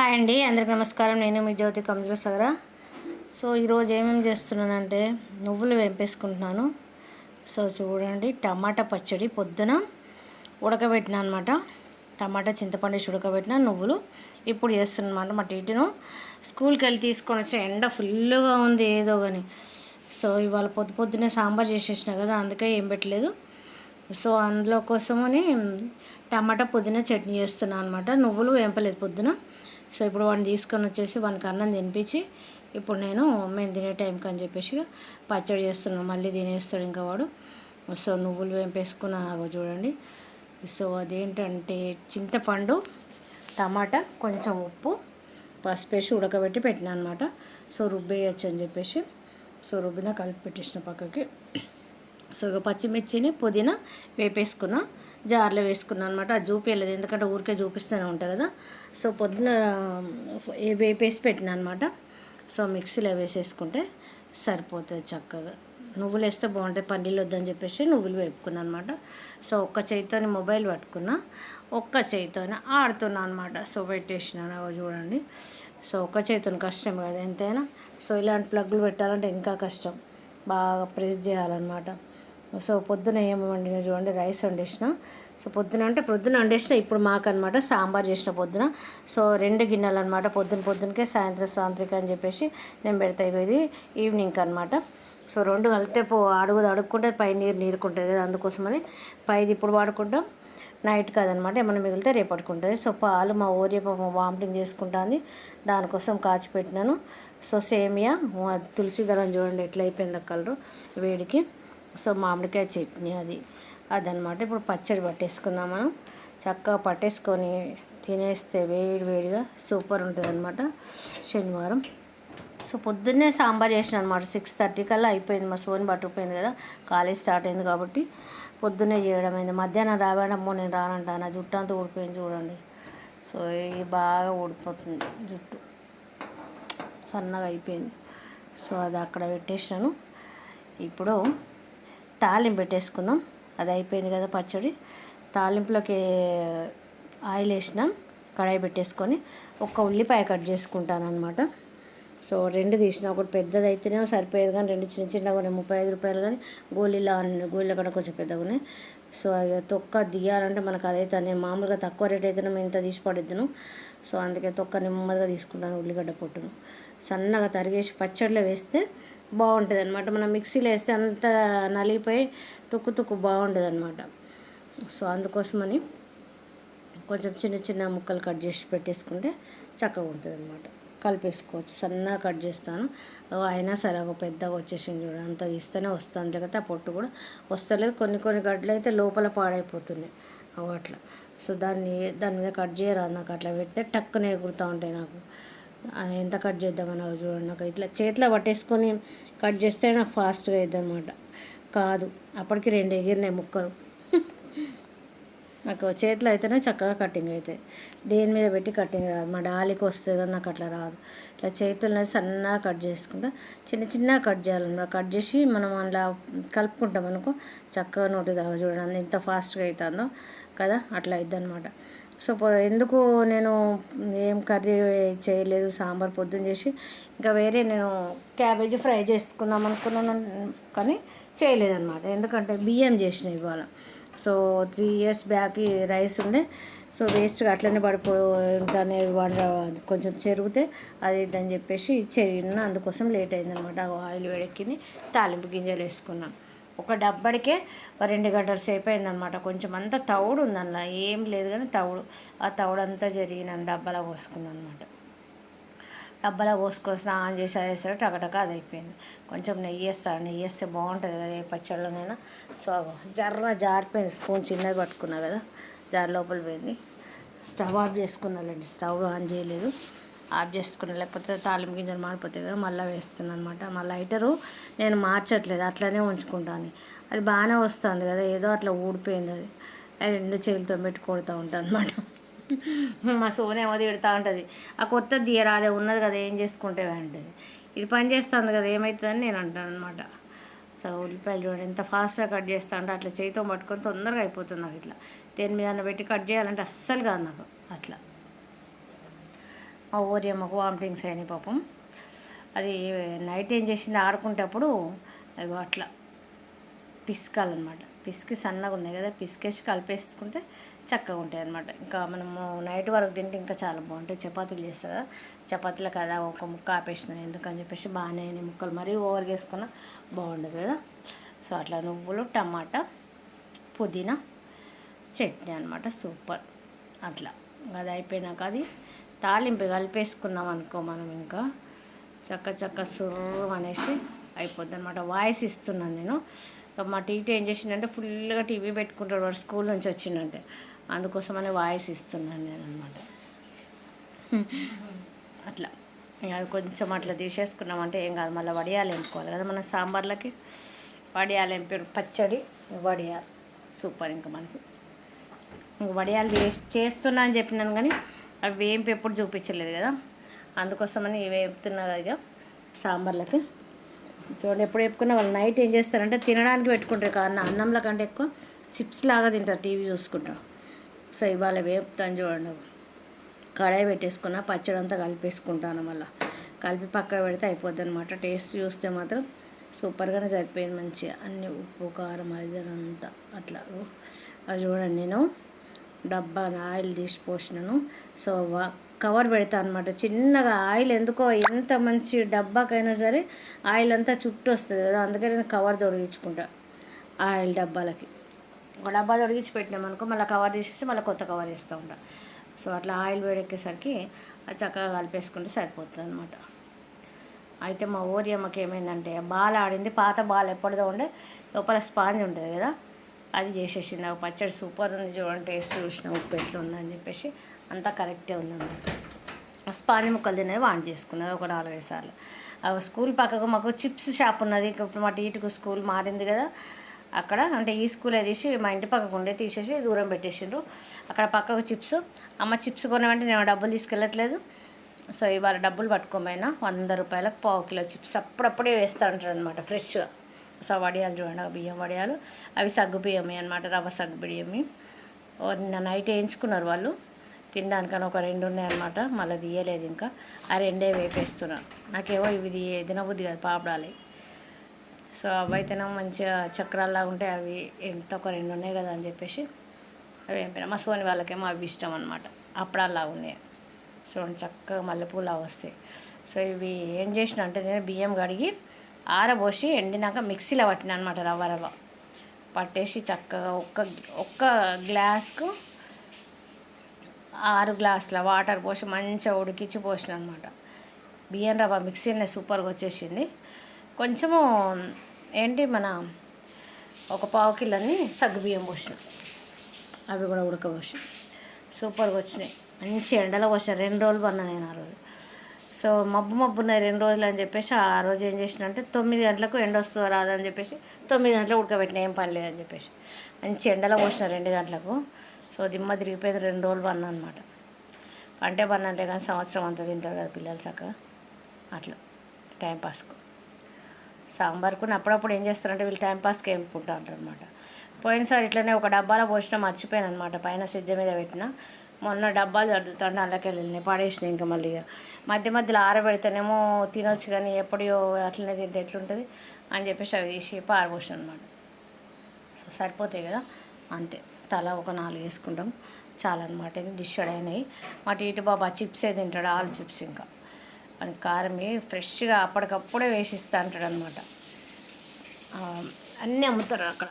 Hi అండి అందరికి నమస్కారం. నేను మీ జ్యోతి కమజల సగర. సో ఈరోజు ఏమేమి చేస్తున్నానంటే నువ్వులు వేపేసుకుంటున్నాను. సో చూడండి టమాటా పచ్చడి పొద్దున ఉడకబెట్టిన అనమాట టమాటా చింతపండు ఉడకబెట్టిన నువ్వులు. ఇప్పుడు చేస్తున్నమాట మా టీటీను. స్కూల్కి వెళ్ళి తీసుకొని వచ్చి ఎండ ఫుల్గా ఉంది ఏదో కానీ సో ఇవాళ పొద్దు పొద్దునే సాంబార్ చేసేసిన కదా అందుకే ఏం పెట్టలేదు. సో అందులో కోసమని టమాటా పుదీనా చట్నీ చేస్తున్నాను అనమాట నువ్వులు వేంపలేదు పొద్దున. సో ఇప్పుడు వాడిని తీసుకొని వచ్చేసి వానికి అన్నం తినిపించి ఇప్పుడు నేను మేము తినే టైంకి అని చెప్పేసి పచ్చడి చేస్తున్నాను మళ్ళీ తినేస్తాడు ఇంకా వాడు. సో నువ్వులు వేంపేసుకున్నాను చూడండి. సో అదేంటంటే చింతపండు టమాటా కొంచెం ఉప్పు పసుపు వేసి ఉడకబెట్టి పెట్టినా అనమాట సో రుబ్బేయచ్చు అని చెప్పేసి. సో రుబ్బిన కలిపి పెట్టేసిన పక్కకి. సో ఇక పచ్చిమిర్చిని పుదీనా వేపేసుకున్న జార్లో వేసుకున్నాను అనమాట అది చూపించలేదు ఎందుకంటే ఊరికే చూపిస్తూనే ఉంటుంది కదా. సో పొద్దున వేపేసి పెట్టిన అనమాట సో మిక్సీలో వేసేసుకుంటే సరిపోతుంది చక్కగా. నువ్వులు వేస్తే బాగుంటాయి పల్లీలు వద్దని చెప్పేసి నువ్వులు వేపుకున్నాను అనమాట సో ఒక్క చేతితోని మొబైల్ పట్టుకున్నా ఒక్క చేతితోనే ఆడుతున్నా అనమాట సో పెట్టేసినాను అవి చూడండి. సో ఒక్క చేతితోని కష్టం కదా ఎంతైనా. సో ఇలాంటి ప్లగ్లు పెట్టాలంటే ఇంకా కష్టం. బాగా ప్రెస్ చేయాలన్నమాట. సో పొద్దున ఏమి వండిన చూడండి రైస్ వండేసిన. సో పొద్దున అంటే పొద్దున వండేసిన ఇప్పుడు మాకు అనమాట సాంబార్ చేసిన పొద్దున. సో రెండు గిన్నెలు అనమాట పొద్దున పొద్దునకే సాయంత్రం సాయంత్రిక అని చెప్పేసి నేను పెడతా ఇది ఈవినింగ్ అనమాట సో రెండు కలిపితే పో అడుగుది అడుక్కుంటే పై నీరు నీరుకుంటుంది కదా అందుకోసమని పైది ఇప్పుడు వాడుకుంటాం. నైట్ కాదనమాట ఏమైనా మిగిలితే రేపట్టుకుంటుంది సో పాలు మా ఊరి పాప వామిటింగ్ చేసుకుంటుంది దానికోసం కాచి పెట్టినాను. సో సేమియా తులసి దళం చూడండి ఎట్లా అయిపోయింది కలరు వేడికి. సో మామిడికాయ చట్నీ అది. అదనమాట ఇప్పుడు పచ్చడి పట్టేసుకుందాం మనం. చక్కగా పట్టేసుకొని తినేస్తే వేడి వేడిగా సూపర్ ఉంటుంది అనమాట శనివారం. సో పొద్దున్నే సాంబార్ చేసిన అనమాట సిక్స్ థర్టీ కల్లా అయిపోయింది. మా సోని పట్టుకుపోయింది కదా. కాలేజ్ స్టార్ట్ అయింది కాబట్టి పొద్దున్నే చేయడం అయింది. మధ్యాహ్నం రావడమో నేను రానంట. నా జుట్టు అంతా ఊడిపోయింది చూడండి. సో ఇది బాగా ఊడిపోతుంది జుట్టు. సన్నగా అయిపోయింది. సో అది అక్కడ పెట్టేసినాను. ఇప్పుడు తాలింపు పెట్టేసుకుందాం అది అయిపోయింది కదా పచ్చడి. తాలింపులోకి ఆయిల్ వేసినాం కడాయి పెట్టేసుకొని ఒక ఉల్లిపాయ కట్ చేసుకుంటాను అనమాట సో రెండు తీసిన ఒకటి పెద్దది అయితేనే సరిపోయేది కానీ రెండు చిన్న చిన్నగా ఉన్నాయి. ముప్పై ఐదు రూపాయలు కానీ గోళీలా గోళీల కూడా కొంచెం పెద్దగా ఉన్నాయి. సో ఇక తొక్క దిగాలంటే మనకు అదైతే మామూలుగా తక్కువ రేట్ అయితేనే మేము ఇంత తీసి పడిద్దును. సో అందుకే తొక్క నెమ్మదిగా తీసుకుంటాను ఉల్లిగడ్డ పొట్టును. సన్నగా తరిగేసి పచ్చడిలో వేస్తే బాగుంటుంది అనమాట మనం మిక్సీలో వేస్తే అంత నలిగిపోయి తుక్కు తుక్కు బాగుంటుంది అనమాట సో అందుకోసమని కొంచెం చిన్న చిన్న ముక్కలు కట్ చేసి పెట్టేసుకుంటే చక్కగా ఉంటుంది అనమాట కలిపేసుకోవచ్చు. సన్నగా కట్ చేస్తాను. అయినా సరే ఒక పెద్దగా వచ్చేసింది చూడ. అంత తీస్తేనే వస్తుంది లేకపోతే ఆ పొట్టు కూడా వస్తలేదు. కొన్ని కొన్ని గడ్డలు అయితే లోపల పాడైపోతున్నాయి అవి అట్లా. సో దాన్ని దాని మీద కట్ చేయరాదు నాకు అట్లా పెడితే టక్కున ఎగురుతూ ఉంటాయి నాకు. ఎంత కట్ చేద్దామని చూడండి నాకు. ఇట్లా చేతిలో పట్టేసుకొని కట్ చేస్తే నాకు ఫాస్ట్గా అవుతుంది కాదు అప్పటికి రెండు ఎగిరినాయి ముక్కలు. నాకు చేతిలో అయితేనే చక్కగా కటింగ్ అవుతాయి దేని మీద పెట్టి కటింగ్ రాదు. మా డాలికి వస్తుంది కదా నాకు అట్లా రాదు. ఇట్లా చేతుల్లో సన్నగా కట్ చేసుకుంటా చిన్న చిన్నగా కట్ చేయాలన్నమాట. కట్ చేసి మనం అలా కలుపుకుంటాం అనుకో చక్కగా నోటి దాకా చూడండి ఎంత ఫాస్ట్గా అవుతుందో కదా అట్లా అవుతుంది అనమాట సో ఎందుకు నేను ఏం కర్రీ చేయలేదు సాంబార్ పొద్దున్న చేసి ఇంకా వేరే నేను క్యాబేజీ ఫ్రై చేసుకుందాం అనుకున్నాను కానీ చేయలేదన్నమాట. ఎందుకంటే బియ్యం చేసిన ఇవాళ. So three years back rice ఉండే సో వేస్ట్గా అట్లనే పడిపో ఉంటానే వండ కొంచెం చెరిగితే అది ఇదని చెప్పేసి చెరిగిన అందుకోసం లేట్ అయిందనమాట ఆయిల్ వేడెక్కింది తాలింపు గింజలు వేసుకున్నాను. ఒక డబ్బడికే రెండు గంటల సేపు అయిందనమాట కొంచెం అంతా తవుడు ఉంది అందులో ఏం లేదు కానీ తవుడు ఆ తవుడు అంతా జరిగిన డబ్బాలో పోసుకున్నాను అనమాట డబ్బాలో పోసుకొని స్నానం చేసి వేసాడు టకటక అది అయిపోయింది కొంచెం నెయ్యి వేస్తాను నెయ్యి వేస్తే బాగుంటుంది కదా ఏ పచ్చళ్ళనైనా. సో జర్ర జారిపోయింది. స్పూన్ చిన్నది పట్టుకున్నా కదా జార్ లోపల పోయింది. స్టవ్ ఆఫ్ చేసుకున్నాలండి స్టవ్ ఆన్ చేయలేదు. ఆఫ్ చేసుకున్నా లేకపోతే తాళింపు గింజలు మాడిపోతాయి కదా మళ్ళీ వేస్తున్నాను అనమాట మా లైటరు నేను మార్చట్లేదు అట్లనే ఉంచుకుంటాను. అది బాగానే వస్తుంది కదా ఏదో అట్లా ఊడిపోయింది అది. అది రెండు చేతులతో పెట్టి కొడుతూ ఉంటాను అనమాట మా సోనేమో తిడుతూ ఉంటుంది ఆ కొత్త తీయరాదే ఉన్నది కదా ఏం చేసుకుంటే అంటది. ఇది పని చేస్తుంది కదా ఏమవుతుందని నేను అంటాను అనమాట సో ఉల్లిపాయలు చూడండి ఎంత ఫాస్ట్గా కట్ చేస్తా అంటే అట్లా చేతితో పట్టుకొని తొందరగా అయిపోతుంది నాకు ఇట్లా. దేని మీద పెట్టి కట్ చేయాలంటే అస్సలు కాదు నాకు అట్లా. మా ఊరి అమ్మకు వామిటింగ్స్ అయినాయి పాపం. అది నైట్ ఏం చేసింది? ఆడుకుంటప్పుడు అదిగో అట్లా పిసకాలన్నమాట. పిసికి సన్నగా ఉన్నాయి కదా పిసికేసి కలిపేసుకుంటే చక్కగా ఉంటాయి అనమాట ఇంకా మనము నైట్ వరకు తింటే ఇంకా చాలా బాగుంటాయి. చపాతీలు చేస్తారు? కదా చపాతీలో కదా ఒక ముక్క ఆపేసిన ఎందుకని చెప్పేసి బాగానే అయినాయి ముక్కలు. మరీ ఓవర్ వేసుకున్న బాగుండదు కదా. సో అట్లా నువ్వులు టమాటా పుదీనా చట్నీ అనమాట సూపర్. అట్లా. అది అయిపోయినాక అది తాలింపు కలిపేసుకున్నాం అనుకో మనం ఇంకా. చక్క చక్క సుర్రం అనేసి అయిపోద్ది అనమాట వాయిస్ ఇస్తున్నాను నేను. మా టీటీ ఏం చేసిందంటే ఫుల్గా టీవీ పెట్టుకుంటాడు వాడు స్కూల్ నుంచి వచ్చిందంటే అందుకోసమనే వాయిస్ ఇస్తున్నాను నేను అనమాట అట్లా. ఇక అది కొంచెం అట్లా తీసేసుకున్నామంటే ఏం కాదు. మళ్ళీ వడియాలు ఎంపుకోవాలి కదా మన సాంబార్లకి. వడియాలు ఎంపారు. పచ్చడి వడియాలు. సూపర్ ఇంకా మనకి. ఇంక వడియాలు చేస్తున్నా అని చెప్పినాను కానీ అవి వేంపు ఎప్పుడు చూపించలేదు కదా. అందుకోసమని ఇవి వేపుతున్నారు ఇక సాంబార్లకి. చూడండి ఎప్పుడు వేపుకున్న వాళ్ళు నైట్ ఏం చేస్తారంటే తినడానికి పెట్టుకుంటారు కానీ అన్నంలో కంటే ఎక్కువ చిప్స్ లాగా తింటారు టీవీ చూసుకుంటారు సో ఇవాళ వేపుతాను చూడండి. కడాయి పెట్టేసుకున్న పచ్చడి అంతా కలిపేసుకుంటాను మళ్ళీ. కలిపి పక్క పెడితే అయిపోద్ది అనమాట టేస్ట్ చూస్తే మాత్రం సూపర్గానే సరిపోయింది మంచిగా. అన్ని ఉప్పు కారం అది అంతా అట్లా. అది చూడండి నేను. డబ్బా ఆయిల్ తీసి పోసినాను. సో కవర్ పెడతా అనమాట చిన్నగా ఆయిల్ ఎందుకో ఎంత మంచి డబ్బాకైనా సరే ఆయిల్ అంతా చుట్టూ వస్తుంది కదా అందుకే నేను కవర్ తొడిగించుకుంటా ఆయిల్ డబ్బాలకి. ఒక డబ్బా తొడిగించి పెట్టినామనుకో మళ్ళీ కవర్ తీసేసి మళ్ళీ కొత్త కవర్ వేస్తూ ఉంటా. సో అట్లా ఆయిల్ వేడెక్కేసరికి అది చక్కగా కలిపేసుకుంటే సరిపోతుంది అనమాట అయితే మా ఊరి అమ్మకి ఏమైందంటే బాల్ ఆడింది పాత బాల్ ఎప్పటిదో ఉండే లోపల స్పాంజ్ ఉంటుంది కదా అది చేసేసింది. ఆ పచ్చడి సూపర్ ఉంది చూడండి టేస్ట్ చూసిన ఉప్పు ఎట్లా ఉందని చెప్పేసి అంతా కరెక్టే ఉందన్నమాట స్పాని ముక్కలు తినేది వాన్ చేసుకున్నది ఒక నాలుగైదు సార్లు. ఆ స్కూల్ పక్కకు మాకు చిప్స్ షాప్ ఉన్నది ఇప్పుడు మా టీటుకు స్కూల్ మారింది కదా. అక్కడ అంటే ఈ స్కూల్ తీసి మా ఇంటి పక్కకు ఉండే తీసేసి దూరం పెట్టేసిండ్రు. అక్కడ పక్కకు చిప్స్. అమ్మ చిప్స్ కొనమంటే నేను డబ్బులు తీసుకెళ్ళట్లేదు. సో ఇవాళ డబ్బులు పట్టుకోమైనా వంద రూపాయలకు పావు కిలో చిప్స్ అప్పుడప్పుడే వేస్తూ ఉంటారు అనమాట ఫ్రెష్గా. వడియాలు చూడండి ఆ బియ్యం వడియాలు. అవి సగ్గు బియ్యమే అనమాట రవ్వ సగ్గు బియ్యమి నిన్న నైట్ వేయించుకున్నారు వాళ్ళు. తినడానికని ఒక రెండు ఉన్నాయన్నమాట మళ్ళీ తీయలేదు ఇంకా. ఆ రెండే వేపేస్తున్నా. నాకేమో ఇవి తినబుద్ది తినబుద్ధి కాదు పాపడాలి. సో అవి అయితేనే మంచిగా చక్రాల్లాగా ఉంటాయి అవి ఎంత ఒక రెండు ఉన్నాయి కదా అని చెప్పేసి అవి ఏంపిన మా సోని వాళ్ళకేమో అవి ఇష్టం అనమాట అప్పుడల్లా ఉన్నాయి. సో చక్కగా మల్లెపూలా వస్తాయి. సో ఇవి ఏం చేసిన అంటే నేను బియ్యం కడిగి ఆరబోసి ఎండినాక మిక్సీలో పట్టిన అనమాట రవ్వ రవ్వ. పట్టేసి చక్కగా ఒక్క ఒక్క గ్లాస్కు ఆరు గ్లాసుల వాటర్ పోసి మంచిగా ఉడికించి పోసిన అనమాట బియ్యం రవ్వ మిక్సీనే సూపర్గా వచ్చేసింది. కొంచెము ఏంటి మన ఒక పావు కిలోని సగ్గు బియ్యం పోసిన. అవి కూడా ఉడకబోసి సూపర్గా వచ్చినాయి. మంచి ఎండలో పోసిన. రెండు రోజులు పన్నా నేను ఆ రోజు. సో మబ్బు మబ్బు ఉన్నాయి రెండు రోజులు అని చెప్పేసి ఆ రోజు ఏం చేసిన అంటే తొమ్మిది గంటలకు ఎండ వస్తుందో రాదని చెప్పేసి తొమ్మిది గంటలకు ఉడకబెట్టిన ఏం పని లేదని చెప్పేసి. మంచి ఎండలో పోసిన రెండు గంటలకు. సో దిమ్మ తిరిగిపోయింది రెండు రోజులు పన్నా అనమాట అంటే పన్ను అంటే కానీ సంవత్సరం అంతా తింటారు కదా పిల్లలు చక్కగా. అట్లా టైంపాస్కు సాంబార్కు అప్పుడప్పుడు ఏం చేస్తారంటే వీళ్ళు టైంపాస్కి వేపుకుంటా అంటారు అనమాట పోయినసారి ఇట్లనే ఒక డబ్బాలో పోసిన మర్చిపోయాను అనమాట పైన సిజ్జ మీద పెట్టిన. మొన్న డబ్బాలు చదువుతుంటే అందులోకి వెళ్ళినాయి పడేసిన ఇంకా మళ్ళీ ఇక మధ్య మధ్యలో ఆరబెడితేనేమో తినొచ్చు కానీ ఎప్పుడో అట్లనే తింటే ఎట్లుంటుంది అని చెప్పేసి అవి తీసి పారబోసిన అనమాట సో సరిపోతాయి కదా? అంతే. తల ఒక నాలుగు వేసుకుంటాం. చాలా అనమాట డిష్ అయినాయి. మా టీటు బాబా చిప్సే తింటాడు ఆలు చిప్స్ ఇంకా. అని కారం ఫ్రెష్గా అప్పటికప్పుడే వేసిస్తా అంటాడు అనమాట అన్నీ అమ్ముతారు అక్కడ.